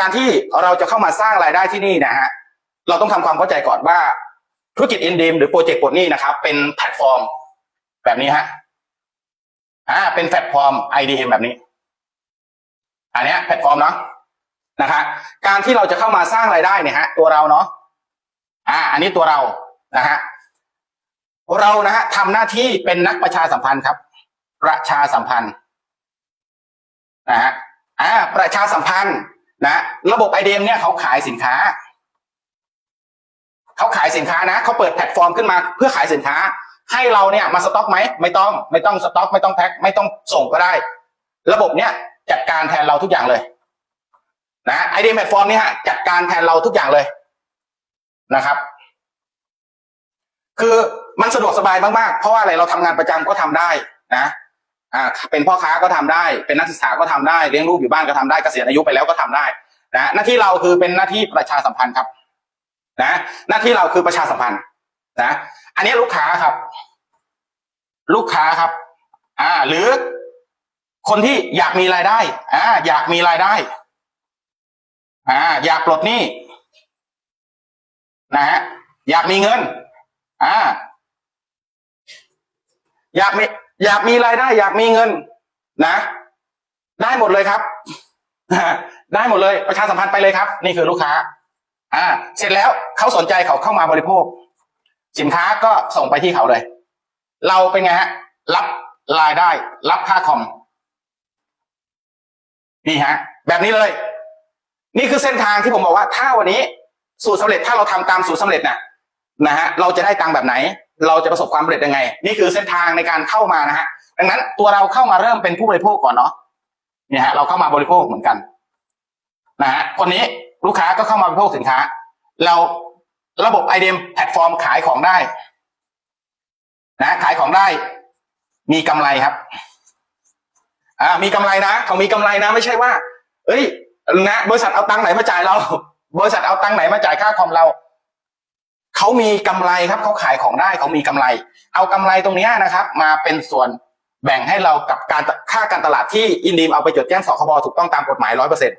การที่เราจะเข้ามาสร้างรายได้ที่นี่นะฮะเราต้องทำความเข้าใจก่อนว่าธุรกิจอินดีมหรือโปรเจกต์ปลดหนี้นะครับ เป็นแพลตฟอร์มแบบนี้ฮะอ่าเป็นแพลตฟอร์ม IDM แบบนี้ อันเนี้ยแพลตฟอร์มเนาะนะฮะการที่เราจะเข้ามาสร้างรายได้เนี่ยฮะ ตัวเราเนาะอ่า อันนี้ตัวเรานะฮะเรานะฮะทำหน้าที่เป็นนักประชาสัมพันธ์ครับ ประชาสัมพันธ์นะฮะอ่าประชาสัมพันธ์ นะระบบไอเดมเนี่ยเขาขายสินค้าเขาขายสินค้านะเขาเปิดแพลตฟอร์มขึ้นมาเพื่อขายสินค้า ให้เราเนี่ยมาสต็อกไหมไม่ต้อง ไม่ต้องสต็อก ไม่ต้องแพ็คไม่ต้องส่งก็ได้ ระบบเนี่ยจัดการแทนเราทุกอย่างเลย นะไอเดียแพลตฟอร์มนี่ฮะจัดการแทนเราทุกอย่างเลยนะครับ คือมันสะดวกสบายมากๆ เพราะว่าอะไรเราทำงานประจำก็ทำได้นะ อ่าเป็นพ่อค้าก็ทำได้ เป็นนักศึกษาก็ทำได้เลี้ยงลูกอยู่บ้านก็ทำได้เกษียณอายุไปแล้วก็ทำได้นะหน้าที่เราคือเป็นหน้าที่ประชาสัมพันธ์ครับนะหน้าที่เราคือประชาสัมพันธ์นะอันนี้ลูกค้าครับ ลูกค้าครับ อ่า หรือคนที่อยากมีรายได้ อ่า อยากมีรายได้ อ่า อยากปลดหนี้นะฮะอยากมีเงิน อ่า อยากมีอยากมีรายได้ อยากมีเงิน นะ ได้หมดเลยครับ ได้หมดเลยประชาสัมพันธ์ไปเลยครับ นี่คือลูกค้า อ่า เสร็จแล้วเขาสนใจเขาเข้ามาบริโภค สินค้าก็ส่งไปที่เขาเลย เราเป็นไงฮะ รับรายได้ รับค่าคอมนี่ฮะ แบบนี้เลย นี่คือเส้นทางที่ผมบอกว่า ถ้าวันนี้สูตรสำเร็จถ้าเราทำตามสูตรสำเร็จน่ะนะฮะเราจะได้ตังค์แบบไหน เราจะประสบความสำเร็จยังไง นี่คือเส้นทางในการเข้ามานะฮะดังนั้นตัวเราเข้ามาเริ่มเป็นผู้บริโภคก่อนเนาะเนี่ยฮะเราเข้ามาบริโภคเหมือนกันนะฮะคนนี้ลูกค้าก็เข้ามาบริโภคสินค้า เราระบบไอเดมแพลตฟอร์มขายของได้นะขายของได้ มีกำไรครับ อ่า มีกำไรนะเขามีกำไรนะ ไม่ใช่ว่า เอ้ยนะบริษัทเอาตังค์ไหนมาจ่ายเรา บริษัทเอาตังค์ไหนมาจ่ายค่าคอมเรา เขามีกำไรครับเขาขายของได้เขามีกำไร เอากำไรตรงนี้นะครับ มาเป็นส่วนแบ่งให้เรากับการค่าการตลาดที่อินดีมเอาไปจดแจ้งสคบถูกต้องตามกฎหมายร้อยเปอร์เซ็นต์